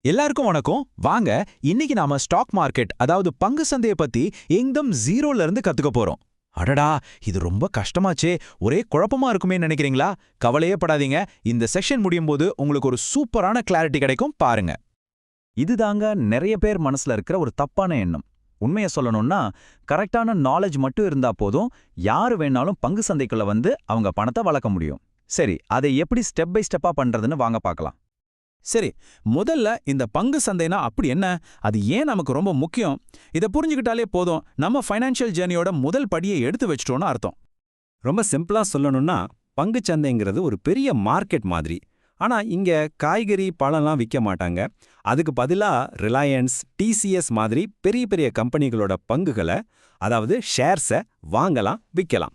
எல்லாருக்கும் வணக்கம். வாங்க இன்னைக்கு நாம ஸ்டாக் மார்க்கெட் அதாவது பங்கு சந்தையை பத்தி எங்கும் ஜீரோல இருந்து கத்துக்க போறோம். அடடா இது ரொம்ப கஷ்டமாச்சே. ஒரே குழப்பமா இருக்குமே நினைக்கிறீங்களா? கவலையே படாதீங்க. இந்த செஷன் முடியும் போது உங்களுக்கு ஒரு சூப்பரான கிளாரிட்டி கிடைக்கும். பாருங்க. இதுதாங்க நிறைய பேர் மனசுல இருக்கிற ஒரு தப்பான எண்ணம். உண்மையை சொல்லணும்னா கரெக்டான நாலேஜ் மட்டும் இருந்தா போதும். யாரு வேணாலும் பங்கு சந்தைக்குள்ள வந்து அவங்க பணத்தை வளர்க்க முடியும். சரி அதை எப்படி ஸ்டெப் பை ஸ்டெப்பா பண்றதுன்னு வாங்க பார்க்கலாம். சரி முதல்ல இந்த பங்கு சந்தைனா அப்படி என்ன? அது ஏன் நமக்கு ரொம்ப முக்கியம்? இதை புரிஞ்சுக்கிட்டாலே போதும். நம்ம ஃபைனான்ஷியல் ஜேர்னியோட முதல் படியை எடுத்து வச்சிட்டோம்னு அர்த்தம். ரொம்ப சிம்பிளா சொல்லணும்னா பங்கு சந்தைங்கிறது ஒரு பெரிய மார்க்கெட் மாதிரி. ஆனா இங்க காய்கறி பழம்லாம் விற்க மாட்டாங்க. அதுக்கு பதிலா ரிலையன்ஸ் டிசிஎஸ் மாதிரி பெரிய பெரிய கம்பெனிகளோட பங்குகளை அதாவது ஷேர்ஸை வாங்கலாம் விற்கலாம்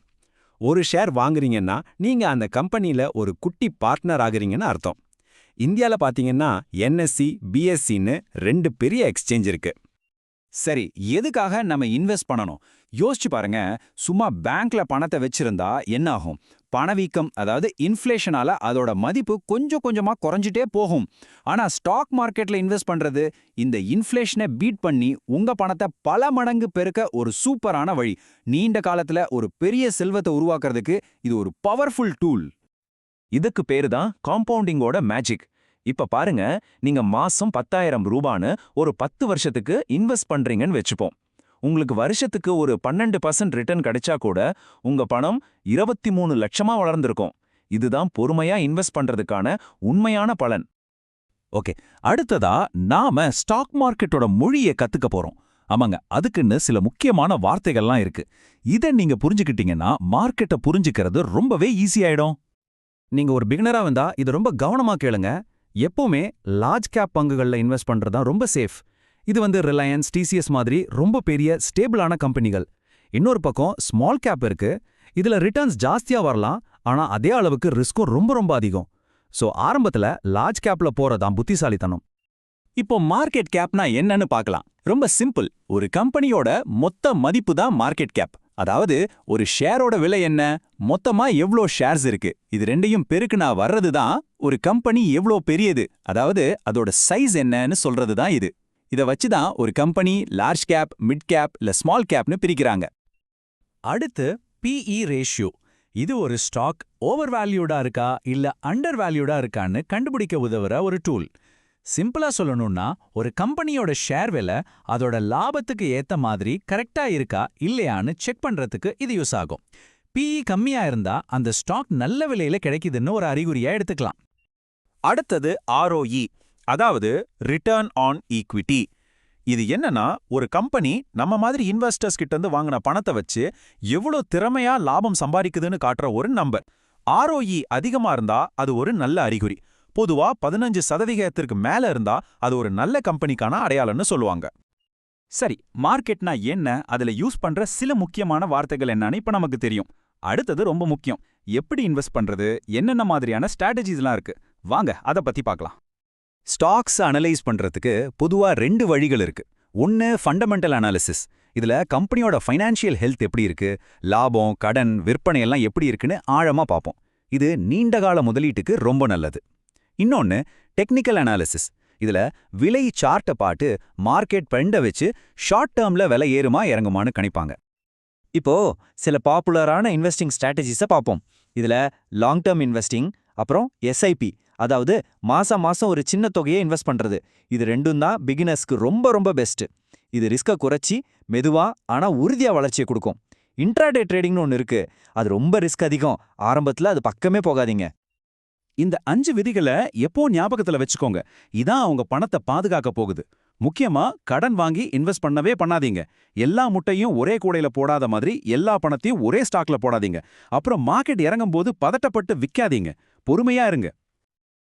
ஒரு ஷேர் வாங்குறீங்கன்னா நீங்க அந்த கம்பெனில ஒரு குட்டி பார்ட்னர் ஆகுறீங்கன்னு அர்த்தம். இந்தியால பாத்தீங்கன்னா என்எஸ்சி பிஎஸ்சின்னு ரெண்டு பெரிய எக்ஸ்சேஞ்ச் இருக்கு. சரி எதுக்காக நம்ம இன்வெஸ்ட் பண்ணணும்? யோசிச்சு பாருங்க சும்மா பேங்க்ல பணத்தை வச்சிருந்தா என்ன ஆகும்? பணவீக்கம் அதாவது இன்ஃப்ளேஷனால அதோட மதிப்பு கொஞ்சம் கொஞ்சமா குறைஞ்சிட்டே போகும். ஆனா ஸ்டாக் மார்க்கெட்ல இன்வெஸ்ட் பண்றது இந்த இன்ஃப்ளேஷனை பீட் பண்ணி உங்க பணத்தை பல மடங்கு பெருக்க ஒரு சூப்பரான வழி. நீண்ட காலத்துல ஒரு பெரிய செல்வத்தை உருவாக்குறதுக்கு இது ஒரு பவர்ஃபுல் டூல் இதுக்கு பேரு தான் காம்பவுண்டிங்கோட மேஜிக் இப்ப பாருங்க நீங்க மாசம் பத்தாயிரம் ரூபான்னு ஒரு பத்து வருஷத்துக்கு இன்வெஸ்ட் பண்றீங்கன்னு வச்சுப்போம். உங்களுக்கு வருஷத்துக்கு ஒரு பன்னெண்டு பர்சன்ட் ரிட்டர்ன் கிடைச்சா கூட உங்க பணம் இருபத்தி மூணு லட்சமா வளர்ந்திருக்கும். இதுதான் பொறுமையா இன்வெஸ்ட் பண்றதுக்கான உண்மையான பலன். ஓகே அடுத்ததா நாம ஸ்டாக் மார்க்கெட்டோட மொழியை கத்துக்க போறோம். ஆமாங்க அதுக்குன்னு சில முக்கியமான வார்த்தைகள்லாம் இருக்கு. இதை நீங்க புரிஞ்சுக்கிட்டீங்கன்னா மார்க்கெட்டை புரிஞ்சுக்கிறது ரொம்பவே ஈஸியாயிடும் நீங்க ஒரு பிகினரா வந்தா இது ரொம்ப கவனமா கேளுங்க. எப்பவுமே லார்ஜ் கேப் பங்குகள்ல இன்வெஸ்ட் பண்றது தான் ரொம்ப சேஃப் இது வந்து ரிலையன்ஸ் டிசிஎஸ் மாதிரி ரொம்ப பெரிய ஸ்டேபிளான கம்பெனிகள். இன்னொரு பக்கம் ஸ்மால் கேப் இருக்கு. இதுல ரிட்டர்ன்ஸ் ஜாஸ்தியா வரலாம். ஆனா அதே அளவுக்கு ரிஸ்க்கும் ரொம்ப ரொம்ப அதிகம். சோ ஆரம்பத்துல லார்ஜ் கேப்ல போறதான் புத்திசாலித்தனம். இப்போ மார்க்கெட் கேப்னா என்னன்னு பார்க்கலாம். ரொம்ப சிம்பிள் ஒரு கம்பெனியோட மொத்த மதிப்பு தான் மார்க்கெட் கேப் அதாவது ஒரு ஷேரோட விலை என்ன? மொத்தமா எவ்ளோ ஷேர்ஸ் இருக்கு? இது ரெண்டையும் பெருக்குனா வர்றது தான் ஒரு கம்பெனி எவ்ளோ பெரியது? அதாவது அதோட சைஸ் என்னன்னு சொல்றது தான் இது. இதை வச்சு தான் ஒரு company large cap mid cap இல்ல ஸ்மால் கேப்னு பிரிக்கிறாங்க. அடுத்து பிஇ ரேஷியோ இது ஒரு ஸ்டாக் ஓவர் வேல்யூடா இருக்கா? இல்ல அண்டர் வேல்யூடா இருக்கான்னு கண்டுபிடிக்க உதவுற ஒரு டூல். சிம்பிளா சொல்லணும்னா ஒரு கம்பெனியோட ஷேர் விலை அதோட லாபத்துக்கு ஏத்த மாதிரி கரெக்டா இருக்கா இல்லையான்னு செக் பண்றதுக்கு இது யூஸ் ஆகும். பிஇ கம்மியா இருந்தா அந்த ஸ்டாக் நல்ல விலையில கிடைக்குதுன்னு ஒரு அறிகுறியா எடுத்துக்கலாம். அடுத்தது ஆர்ஓஇ அதாவது ரிட்டர்ன் ஆன் ஈக்விட்டி இது என்னன்னா ஒரு கம்பெனி நம்ம மாதிரி இன்வெஸ்டர்ஸ் கிட்ட இருந்து வாங்கின பணத்தை வச்சு எவ்வளோ திறமையா லாபம் சம்பாதிக்குதுன்னு காட்டுற ஒரு நம்பர். ஆர்ஓஇ அதிகமா இருந்தா அது ஒரு நல்ல அறிகுறி. பொதுவா பதினஞ்சு சதவிகிதத்திற்கு மேல இருந்தா அது ஒரு நல்ல கம்பெனிக்கான அடையாளம்னு சொல்லுவாங்க. சரி மார்க்கெட்னா என்ன? அதுல யூஸ் பண்ற சில முக்கியமான வார்த்தைகள் என்னன்னு இப்ப நமக்கு தெரியும். அடுத்தது ரொம்ப முக்கியம். எப்படி இன்வெஸ்ட் பண்றது? என்னென்ன மாதிரியான ஸ்ட்ராட்டஜிஸ்லாம் இருக்கு? வாங்க அத பத்தி பார்க்கலாம். ஸ்டாக்ஸ் அனலைஸ் பண்றதுக்கு பொதுவா ரெண்டு வழிகள் இருக்கு. ஒன்னு ஃபண்டமெண்டல் அனாலிசிஸ். இதுல கம்பெனியோட ஃபைனான்ஷியல் ஹெல்த் எப்படி இருக்கு? லாபம் கடன் விற்பனை எல்லாம் எப்படி இருக்குன்னு ஆழமா பார்ப்போம். இது நீண்டகால முதலீட்டுக்கு ரொம்ப நல்லது. இன்னொன்னு டெக்னிக்கல் அனாலிசிஸ் இதுல விலை சார்ட்டை பாட்டு மார்க்கெட் பெண்டை வச்சு ஷார்ட் டேர்மில் விலை ஏறுமா இறங்குமான்னு கணிப்பாங்க. இப்போ சில பாப்புலரான இன்வெஸ்டிங் ஸ்ட்ராட்டஜிஸை பார்ப்போம். இதுல லாங் டேர்ம் இன்வெஸ்டிங் அப்புறம் எஸ்ஐபி அதாவது மாசம் மாசம் ஒரு சின்ன தொகையை இன்வெஸ்ட் பண்றது. இது ரெண்டும் தான் பிகினர்ஸ்க்கு ரொம்ப ரொம்ப பெஸ்ட்டு இது ரிஸ்க்கை குறைச்சி மெதுவா ஆனா உறுதியா வளர்ச்சியை கொடுக்கும். இன்ட்ராடே ட்ரேடிங்னு ஒன்று இருக்கு. அது ரொம்ப ரிஸ்க் அதிகம். ஆரம்பத்துல அது பக்கமே போகாதீங்க. இந்த அஞ்சு விதிகளை எப்போ ஞாபகத்துல வச்சுக்கோங்க. இதான் அவங்க பணத்தை பாதுகாக்க போகுது. முக்கியமா கடன் வாங்கி இன்வெஸ்ட் பண்ணவே பண்ணாதீங்க. எல்லா முட்டையும் ஒரே கூடையில போடாத மாதிரி எல்லா பணத்தையும் ஒரே ஸ்டாக்ல போடாதீங்க. அப்புறம் மார்க்கெட் இறங்கும் போது பதட்டப்பட்டு விக்காதீங்க. பொறுமையா இருங்க.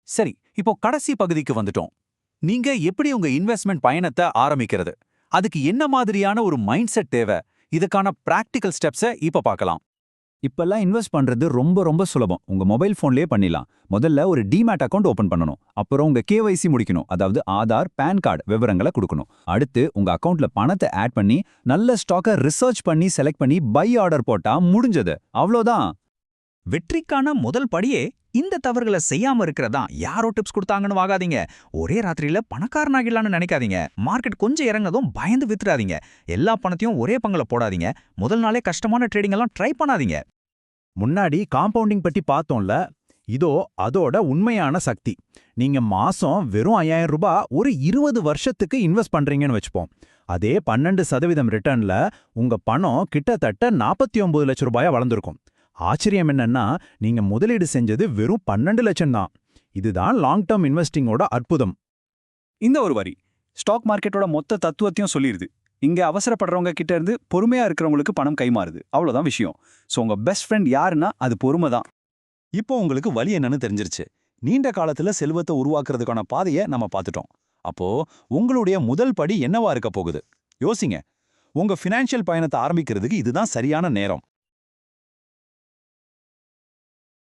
சரி இப்போ கடைசி பகுதிக்கு வந்துட்டோம். நீங்க எப்படி உங்க இன்வெஸ்ட்மெண்ட் பயணத்தை ஆரம்பிக்கிறது? அதுக்கு என்ன மாதிரியான ஒரு மைண்ட் செட் தேவை? இதுக்கான பிராக்டிக்கல் ஸ்டெப்ஸை இப்ப பார்க்கலாம். இப்பெல்லாம் இன்வெஸ்ட் பண்றது ரொம்ப ரொம்ப சுலபம். உங்க மொபைல் ஃபோன்லேயே பண்ணிடலாம் முதல்ல ஒரு டிமேட் அக்கவுண்ட் ஓபன் பண்ணணும். அப்புறம் உங்க கேவைசி முடிக்கணும். அதாவது ஆதார் பேன் கார்டு விவரங்களை கொடுக்கணும். அடுத்து உங்க அக்கவுண்ட்ல பணத்தை ஆட் பண்ணி நல்ல ஸ்டாக்கை ரிசர்ச் பண்ணி செலக்ட் பண்ணி பை ஆர்டர் போட்டா முடிஞ்சது. அவ்வளோதான் வெற்றிக்கான முதல் படியே இந்த தவறுகளை செய்யாம இருக்கிறதா? யாரோ டிப்ஸ் கொடுத்தாங்கன்னு வாகாதீங்க ஒரே ராத்திரியில பணக்காரனாகிடலாம்னு நினைக்காதீங்க. மார்க்கெட் கொஞ்சம் இறங்கதும் பயந்து வித்துறாதீங்க. எல்லா பணத்தையும் ஒரே பங்குல போடாதீங்க. முதல் நாளே கஷ்டமான ட்ரேடிங் எல்லாம் ட்ரை பண்ணாதீங்க. முன்னாடி காம்பவுண்டிங் பத்தி பார்த்தோம்ல? இதோ அதோட உண்மையான சக்தி. நீங்க மாசம் வெறும் ஐயாயிரம் ரூபாய் ஒரு இருபது வருஷத்துக்கு இன்வெஸ்ட் பண்றீங்கன்னு வச்சுப்போம். அதே பன்னெண்டு சதவீதம் ரிட்டர்ன்ல உங்க பணம் கிட்டத்தட்ட நாற்பத்தி ஒன்பது லட்ச ரூபாயா வளர்ந்துருக்கும். ஆச்சரியம் என்னன்னா நீங்க முதலீடு செஞ்சது வெறும் பன்னெண்டு லட்சம் தான். இதுதான் லாங் டேர்ம் இன்வெஸ்டிங்கோட அற்புதம். இந்த ஒரு வரி. ஸ்டாக் மார்க்கெட்டோட மொத்த தத்துவத்தையும் சொல்லிடுது இங்க அவசரப்படுறவங்க கிட்ட இருந்து பொறுமையா இருக்கிறவங்களுக்கு பணம் கைமாறுது. அவ்வளவுதான் விஷயம். ஸோ உங்க பெஸ்ட் ஃப்ரெண்ட் யாருன்னா அது பொறுமை தான். இப்போ உங்களுக்கு வழி என்னன்னு தெரிஞ்சிருச்சு. நீண்ட காலத்துல செல்வத்தை உருவாக்குறதுக்கான பாதையை நம்ம பார்த்துட்டோம். அப்போ உங்களுடைய முதல் படி என்னவா இருக்க போகுது? யோசிங்க. உங்க ஃபினான்ஷியல் பயணத்தை ஆரம்பிக்கிறதுக்கு இதுதான் சரியான நேரம்.